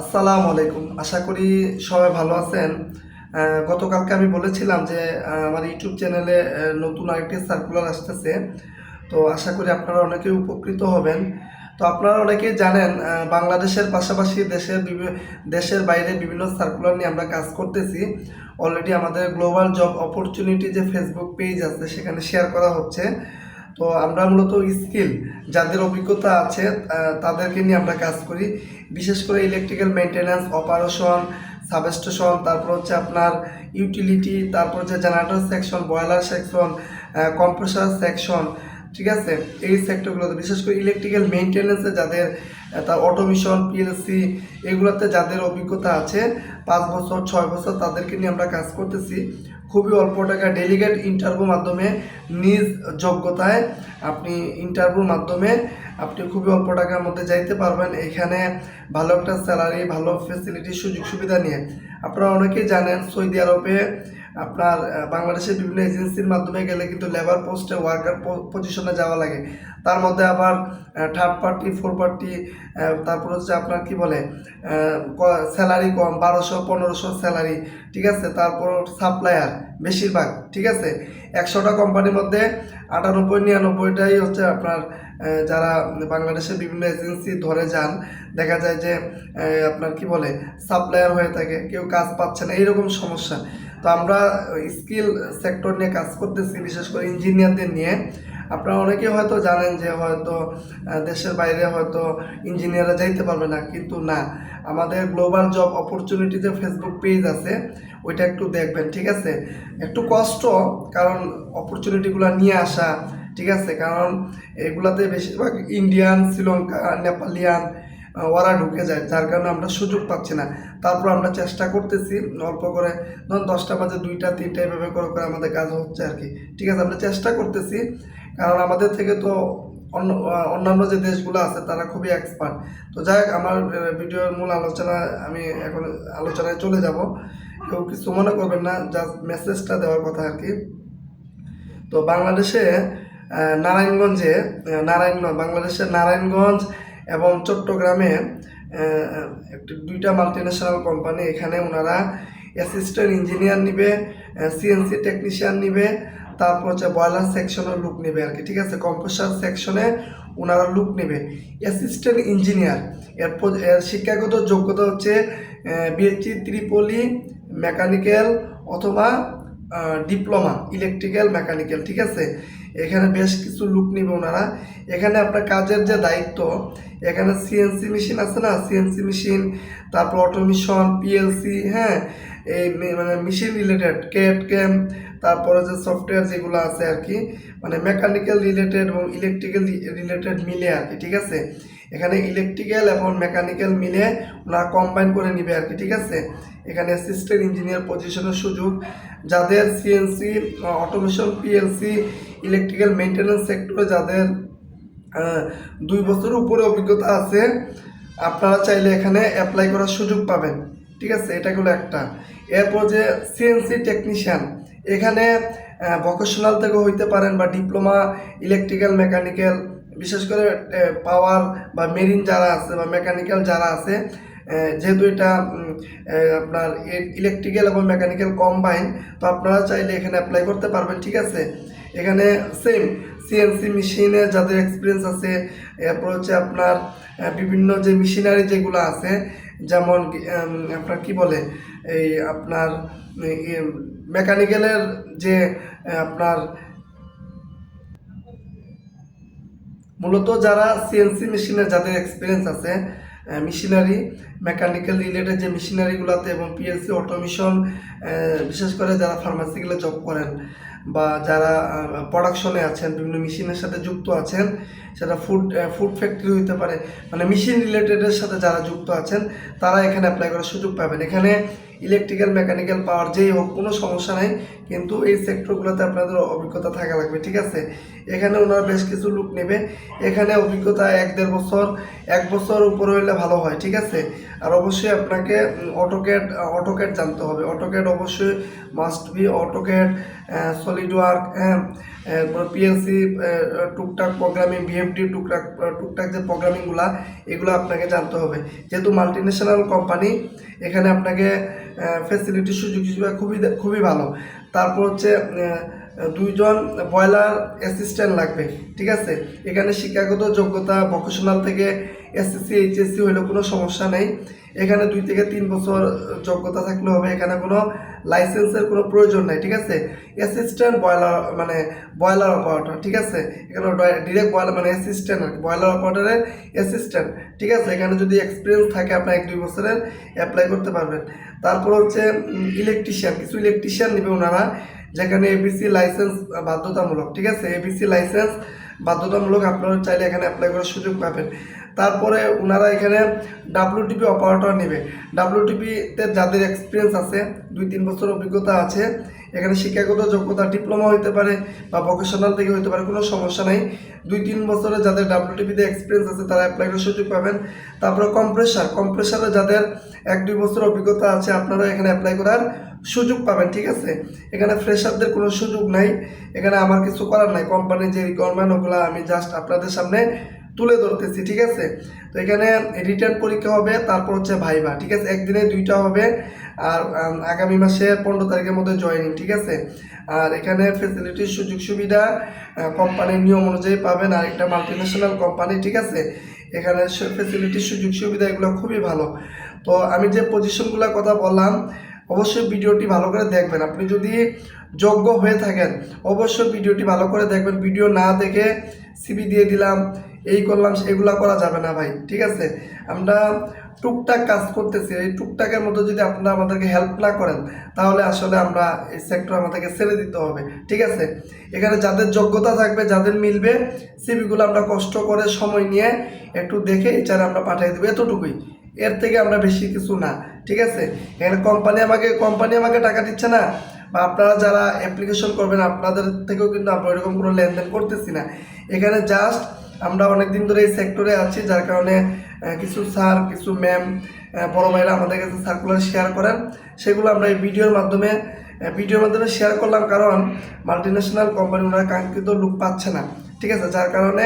আসসালামু আলাইকুম। আশা করি সবাই ভালো আছেন। গতকালকে আমি বলেছিলাম যে আমার ইউটিউব চ্যানেলে নতুন আরেকটি সার্কুলার আসতেছে। তো আশা করি আপনারা অনেকে উপকৃত হবেন। তো আপনারা অনেকেই জানেন বাংলাদেশের পাশাপাশি দেশের দেশের বাইরে বিভিন্ন সার্কুলার নিয়ে আমরা কাজ করতেছি। অলরেডি আমাদের গ্লোবাল জব অপরচুনিটি যে ফেসবুক পেজ আছে, সেখানে শেয়ার করা হচ্ছে। তো আমরা মূলত স্কিল, যাদের অভিজ্ঞতা আছে তাদেরকে নিয়ে আমরা কাজ করি। বিশেষ করে ইলেকট্রিক্যাল মেনটেন্যান্স অপারেশন সাবস্টেশন তারপর হচ্ছে আপনার ইউটিলিটি তারপর হচ্ছে generator section boiler section compressor section ঠিক আছে? এই সেক্টরগুলোতে বিশেষ করে ইলেকট্রিক্যাল মেনটেন্যান্সে যাদের তার অটোমেশন পিএলসি এগুলোতে যাদের অভিজ্ঞতা আছে, পাঁচ বছর, ছয় বছর, তাদেরকে নিয়ে আমরা কাজ করতেছি। খুবই অল্প টাকা ডেলিগেট ইন্টারভিউ মাধ্যমে নিজ যোগ্যতায় আপনি ইন্টারভিউর মাধ্যমে আপনি খুবই অল্প টাকার মধ্যে যাইতে পারবেন এখানে ভালো একটা স্যালারি ভালো ফেসিলিটি সুযোগ সুবিধা নিয়ে। আপনারা অনেকেই জানেন সৌদি আরবে আপনার বাংলাদেশের বিভিন্ন এজেন্সির মাধ্যমে গেলে কিন্তু লেবার পোস্টে ওয়ার্কার পজিশনে যাওয়া লাগে। তার মধ্যে আবার থার্ড পার্টি ফোর পার্টি তারপর হচ্ছে আপনার কি বলে স্যালারি কম, বারোশো, পনেরোশো স্যালারি ঠিক আছে? তারপর সাপ্লায়ার বেশিরভাগ, ঠিক আছে? একশোটা কোম্পানির মধ্যে আটানব্বই, নিরানব্বইটাই হচ্ছে আপনার যারা বাংলাদেশের বিভিন্ন এজেন্সি ধরে যান, দেখা যায় যে আপনার কি বলে সাপ্লায়ার হয়ে থাকে, কেউ কাজ পাচ্ছে না, এইরকম সমস্যা। তো আমরা স্কিল সেক্টর নিয়ে কাজ করতেছি, বিশেষ করে ইঞ্জিনিয়ারদের নিয়ে। আপনারা অনেকেই হয়তো জানেন যে হয়তো দেশের বাইরে হয়তো ইঞ্জিনিয়াররা যাইতে পারবে না, কিন্তু না। আমাদের গ্লোবাল জব অপরচুনিটিতে ফেসবুক পেজ আছে, ওইটা একটু দেখবেন, ঠিক আছে? একটু কষ্ট, কারণ অপরচুনিটিগুলো নিয়ে আসা, ঠিক আছে? কারণ এগুলাতে বেশিরভাগ ইন্ডিয়ান শ্রীলঙ্কা নেপালিয়ান ওরা ঢুকে যায়, যার কারণে আমরা সুযোগ পাচ্ছি না। তারপর আমরা চেষ্টা করতেছি অল্প করে, ধরুন দশটা বাজে, দুইটা, তিনটা, এভাবে করে করে আমাদের কাজ হচ্ছে আর কি। ঠিক আছে, আমরা চেষ্টা করতেছি, কারণ আমাদের থেকে তো অন্য অন্যান্য যে দেশগুলো আছে, তারা খুবই এক্সপার্ট তো যাই হোক, আমার ভিডিওর মূল আলোচনা, আমি এখন আলোচনায় চলে যাব। কেউ কিছু মনে করবেন না জাস্ট মেসেজটা দেওয়ার কথা আর কি। তো বাংলাদেশে নারায়ণগঞ্জে নারায়ণগঞ্জ, বাংলাদেশের নারায়ণগঞ্জ এবং চট্টগ্রামে একটি দুইটা মাল্টি ন্যাশনাল কোম্পানি এখানে ওনারা অ্যাসিস্ট্যান্ট ইঞ্জিনিয়ার নিবে সিএনসি টেকনিশিয়ান নিবে, তারপর হচ্ছে বয়লার সেকশনের লুক নেবে আর কি ঠিক আছে? কম্প্রেসার সেকশনে ওনারা লুক নেবে। অ্যাসিস্ট্যান্ট ইঞ্জিনিয়ার এর প- এর শিক্ষাগত যোগ্যতা হচ্ছে বিএসসি ত্রিপলি মেকানিক্যাল অথবা ডিপ্লোমা ইলেকট্রিক্যাল মেকানিক্যাল ঠিক আছে? এখানে বেশ কিছু লুক নিবে ওনারা। এখানে আপনার কাজের যে দায়িত্ব, এখানে সিএনসি মেশিন আছে না? সিএনসি মেশিন তারপর অটোমেশন পিএলসি হ্যাঁ? এই মানে মেশিন রিলেটেড কেট ক্যাম তারপরে যে সফটওয়্যার যেগুলো আছে আর কি মানে মেকানিক্যাল রিলেটেড এবং ইলেকট্রিক্যাল রিলেটেড মিলে আর কি ঠিক আছে? এখানে ইলেকট্রিক্যাল এবং মেকানিক্যাল মিলে ওনারা কম্বাইন করে নিবে আর কি ঠিক আছে? এখানে অ্যাসিস্ট্যান্ট ইঞ্জিনিয়ার পজিশনের সুযোগ। যাদের CNC automation PLC electrical maintenance সেক্টরে যাদের দুই বছরের উপরে অভিজ্ঞতা আছে, আপনারা চাইলে এখানে অ্যাপ্লাই করার সুযোগ পাবেন। ঠিক আছে? এটা হলো একটা। এরপর যে সিএনসি টেকনিশিয়ান এখানে ভকেশনাল থেকে হইতে পারেন বা ডিপ্লোমা ইলেকট্রিক্যাল মেকানিক্যাল বিশেষ করে পাওয়ার বা মেরিন যারা আছে বা মেকানিক্যাল যারা আছে যেহেতু এটা আপনার ইলেকট্রিক্যাল এবং মেকানিক্যাল কম্বাইন তো আপনারা চাইলে এখানে অ্যাপ্লাই করতে পারবেন। ঠিক আছে? এখানে সেম সিএনসি মেশিনে যাদের এক্সপিরিয়েন্স আছে, এরপর হচ্ছে আপনার বিভিন্ন যে মেশিনারি যেগুলো আছে, যেমন আপনার কি বলে, এই আপনার মেকানিক্যালের যে, আপনার, মূলত যারা সিএনসি মেশিনের যাদের এক্সপিরিয়েন্স আছে মেশিনারি মেকানিক্যাল রিলেটেড যে মেশিনারিগুলোতে এবং পিএলসি অটোমেশন বিশেষ করে যারা ফার্মাসিক্যালে জব করেন বা যারা প্রোডাকশনে আছেন বিভিন্ন মেশিনের সাথে যুক্ত আছেন সেটা ফুড ফুড ফ্যাক্টরি হতে পারে। মানে মেশিন রিলেটেডের সাথে যারা যুক্ত আছেন, তারা এখানে অ্যাপ্লাই করার সুযোগ পাবেন। এখানে ইলেকট্রিক্যাল মেকানিক্যাল পাওয়ার যেই হোক, কোনো সমস্যা নাই। কিন্তু এই সেক্টরগুলোতে আপনাদের অভিজ্ঞতা থাকা লাগবে, ঠিক আছে? এখানে ওনারা বেশ কিছু লুক নেবে। এখানে অভিজ্ঞতা এক দেড় বছর, এক বছর উপরে হইলে ভালো হয়, ঠিক আছে? আর অবশ্যই আপনাকে অটোক্যাড অটোক্যাড জানতে হবে। অটোক্যাড অবশ্যই must be AutoCAD solid work হ্যাঁ? পিএলসি টুকটাক প্রোগ্রামিং বিএফডি টুকটাক টুকটাক যে প্রোগ্রামিংগুলা এগুলো আপনাকে জানতে হবে। যেহেতু মাল্টি ন্যাশনাল কোম্পানি এখানে আপনাকে ফ্যাসিলিটি সুযোগ সুবিধা খুবই খুবই ভালো। তারপর হচ্ছে দুইজন বয়লার অ্যাসিস্ট্যান্ট লাগবে, ঠিক আছে? এখানে শিক্ষাগত যোগ্যতা ভকেশনাল থেকে এসএসসি এইচএসসি হলেও কোনো সমস্যা নেই। এখানে দুই থেকে তিন বছর যোগ্যতা থাকলে হবে। এখানে কোনো লাইসেন্সের কোনো প্রয়োজন নাই, ঠিক আছে? অ্যাসিস্ট্যান্ট বয়লার মানে বয়লার অপারেটর ঠিক আছে? এখানে ডিরেক্ট বয়লার মানে অ্যাসিস্ট্যান্ট আর বয়লার অপারেটরের অ্যাসিস্ট্যান্ট ঠিক আছে? এখানে যদি এক্সপিরিয়েন্স থাকে আপনার এক দুই বছরের অ্যাপ্লাই করতে পারবেন। তারপর হচ্ছে ইলেকট্রিশিয়ান কিছু ইলেকট্রিশিয়ান নেবে ওনারা, যেখানে এবিসি লাইসেন্স বাধ্যতামূলক, ঠিক আছে? এবিসি লাইসেন্স বাধ্যতামূলক আপনারা চাইলে এখানে অ্যাপ্লাই করার সুযোগ পাবেন। তারপরে ওনারা এখানে ডাব্লিউটিপি অপারেটর নেবে। ডাব্লিউটিপিতে যাদের এক্সপিরিয়েন্স আছে দুই তিন বছর অভিজ্ঞতা আছে এখানে শিক্ষাগত যোগ্যতা ডিপ্লোমা হতে পারে বা ভোকেশনাল থেকে হতে পারে, কোনো সমস্যা নেই। দুই তিন বছরে যাদের ডাব্লিউটিপিতে এক্সপিরিয়েন্স আছে, তারা অ্যাপ্লাই করার সুযোগ পাবেন। তারপরে কম্প্রেসার কম্প্রেসারে যাদের এক দুই বছর অভিজ্ঞতা আছে, আপনারা এখানে অ্যাপ্লাই করার সুযোগ পাবেন, ঠিক আছে? এখানে ফ্রেশারদের কোনো সুযোগ নাই। এখানে আমার কিছু করার নাই। কোম্পানির যে রিকোয়ারমেন্ট ওগুলো আমি জাস্ট আপনাদের সামনে তুলে ধরতেছি, ঠিক আছে? তো এখানে রিটার্ন পরীক্ষা হবে, তারপর হচ্ছে ভাইবা ঠিক আছে? একদিনে দুইটা হবে, আর আগামী মাসে পনেরো তারিখের মধ্যে জয়েনিং ঠিক আছে? আর এখানে ফেসিলিটির সুযোগ সুবিধা কোম্পানির নিয়ম অনুযায়ী পাবেন আর একটা মাল্টি ন্যাশনাল কোম্পানি ঠিক আছে? এখানে ফেসিলিটির সুযোগ সুবিধা এগুলো খুবই ভালো। তো আমি যে পজিশনগুলোর কথা বললাম, অবশ্যই ভিডিওটি ভালো করে দেখবেন। আপনি যদি যোগ্য হয়ে থাকেন, অবশ্যই ভিডিওটি ভালো করে দেখবেন। ভিডিও না দেখে সিবি দিয়ে দিলাম এই করলাম, এগুলা করা যাবে না ভাই, ঠিক আছে? আমরা টুকটাক কাজ করতেছি, এই টুকটাকের মধ্যে যদি আপনারা আমাদেরকে হেল্প না করেন, তাহলে আসলে আমরা এই সেক্টর আমাদেরকে ছেড়ে দিতে হবে, ঠিক আছে? এখানে যাদের যোগ্যতা থাকবে, যাদের মিলবে সিবিগুলো আমরা কষ্ট করে সময় নিয়ে একটু দেখে এছাড়া আমরা পাঠিয়ে দেবো, এতটুকুই। এর থেকে আমরা বেশি কিছু না, ঠিক আছে? এখানে কোম্পানি আমাকে কোম্পানি আমাকে টাকা দিচ্ছে না, বা আপনারা যারা অ্যাপ্লিকেশন করবেন, আপনাদের থেকেও কিন্তু আমরা ওইরকম কোনো লেনদেন করতেছি না। এখানে জাস্ট আমরা অনেক দিন ধরে এই সেক্টরে আছি, যার কারণে কিছু স্যার কিছু ম্যাম বড় ভাইরা আমাদের কাছে সার্কুলার শেয়ার করেন। সেগুলো আমরা এই ভিডিওর মাধ্যমে ভিডিওর মাধ্যমে শেয়ার করলাম কারণ মাল্টিন্যাশনাল কোম্পানি ওনারা কাঙ্ক্ষিত লুক পাচ্ছে না। ঠিক আছে? যার কারণে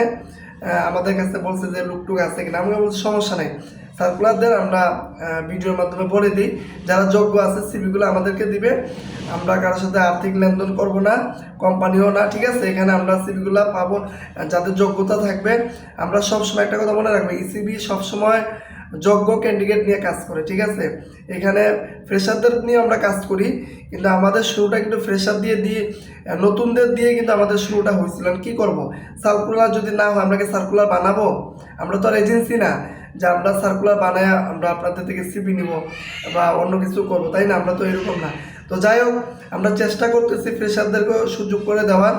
আমাদের কাছে বলছে যে লুকটুক আছে কিনা। আমরা বলছি, সমস্যা নেই। সার্কুলারদের আমরা ভিডিওর মাধ্যমে বলে দিই। যারা যোগ্য আছে সিভিগুলো আমাদেরকে দিবে। আমরা কারোর সাথে আর্থিক লেনদেন করব না, কোম্পানিও না, ঠিক আছে? এখানে আমরা সিভিগুলো পাবো, যাদের যোগ্যতা থাকবে। আমরা সবসময় একটা কথা মনে রাখব ইসিবি সবসময় যোগ্য ক্যান্ডিডেট নিয়ে কাজ করে, ঠিক আছে? এখানে ফ্রেশারদের নিয়ে আমরা কাজ করি, কিন্তু আমাদের শুরুটা কিন্তু ফ্রেশার দিয়ে দিয়ে নতুনদের দিয়ে কিন্তু আমাদের শুরুটা হয়েছিল। কি করব? সার্কুলার যদি না হয়, আমরা কি সার্কুলার বানাবো? আমরা তো আর এজেন্সি না। যে আমরা সার্কুলার বানায় আমরা আপনাদের থেকে সিপি নিব বা অন্য কিছু করব, তাই না? আমরা তো এরকম না। তো যাই হোক, আমরা চেষ্টা করতেছি ফ্রেশারদেরকে সুযোগ করে দেওয়ার।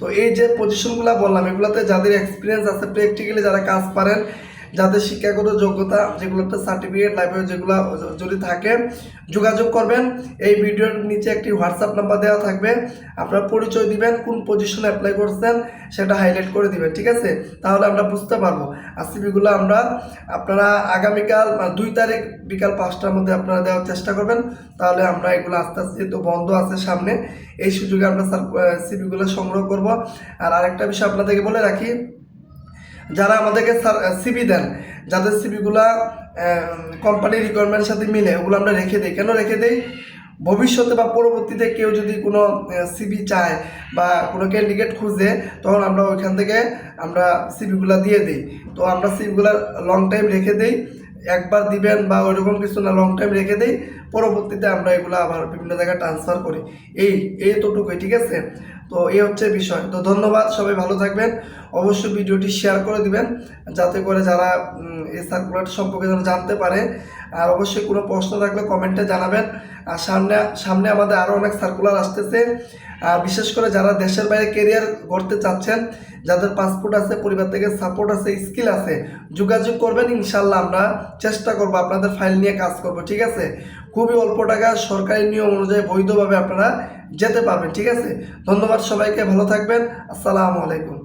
তো এই যে পজিশনগুলো বললাম, এগুলোতে যাদের এক্সপিরিয়েন্স আছে প্র্যাকটিক্যালি যারা কাজ পারেন যাদের শিক্ষাগত যোগ্যতা যেগুলো একটা সার্টিফিকেট লাইব্রেরি যেগুলো যদি থাকে, যোগাযোগ করবেন। এই ভিডিওর নিচে একটি হোয়াটসঅ্যাপ নাম্বার দেওয়া থাকবে। আপনার পরিচয় দিবেন, কোন পজিশনে অ্যাপ্লাই করছেন, সেটা হাইলাইট করে দিবেন, ঠিক আছে? তাহলে আমরা বুঝতে পারব। আর সিভিগুলো আমরা আপনারা আগামীকাল মানে দুই তারিখ বিকাল পাঁচটার মধ্যে আপনারা দেওয়ার চেষ্টা করবেন। তাহলে আমরা এগুলো আস্তে আস্তে যেহেতু বন্ধ আছে সামনে, এই সুযোগে আমরা সিভিগুলো সংগ্রহ করব। আর আরেকটা বিষয় আপনাদেরকে বলে রাখি যারা আমাদেরকে সিবি দেন, যাদের সিবিগুলা কোম্পানির রিকোয়ারমেন্টের সাথে মিলে, ওগুলো আমরা রেখে দিই। কেন রেখে দিই? ভবিষ্যতে বা পরবর্তীতে কেউ যদি কোনো সিবি চায় বা কোনো ক্যান্ডিডেট খুঁজে, তখন আমরা ওইখান থেকে আমরা সিবিগুলো দিয়ে দিই। তো আমরা সিবিগুলো লং টাইম রেখে দিই। একবার দিবেন বা ওইরকম কিছু না লং টাইম রেখে দিই। পরবর্তীতে আমরা এগুলো আবার বিভিন্ন জায়গায় ট্রান্সফার করি। এই এই তোটুকুই ঠিক আছে? তো এই হচ্ছে বিষয়। তো ধন্যবাদ, সবাই ভালো থাকবেন। অবশ্যই ভিডিওটি শেয়ার করে দিবেন, যাতে করে যারা এই সার্কুলার সম্পর্কে যেন জানতে পারে। আর অবশ্যই কোনো প্রশ্ন থাকলে কমেন্টে জানাবেন। আর সামনে সামনে আমাদের আরও অনেক সার্কুলার আসতেছে। আর বিশেষ করে যারা দেশের বাইরে কেরিয়ার গড়তে চাচ্ছেন, যাদের পাসপোর্ট আছে, পরিবার থেকে সাপোর্ট আছে স্কিল আছে, যোগাযোগ করবেন ইনশাল্লাহ আমরা চেষ্টা করব আপনাদের ফাইল নিয়ে কাজ করব, ঠিক আছে? খুবই অল্প টাকা সরকারি নিয়ম অনুযায়ী বৈধভাবে আপনারা যেতে পারবেন ঠিক আছে? ধন্যবাদ সবাইকে ভালো থাকবেন। আসসালামু আলাইকুম।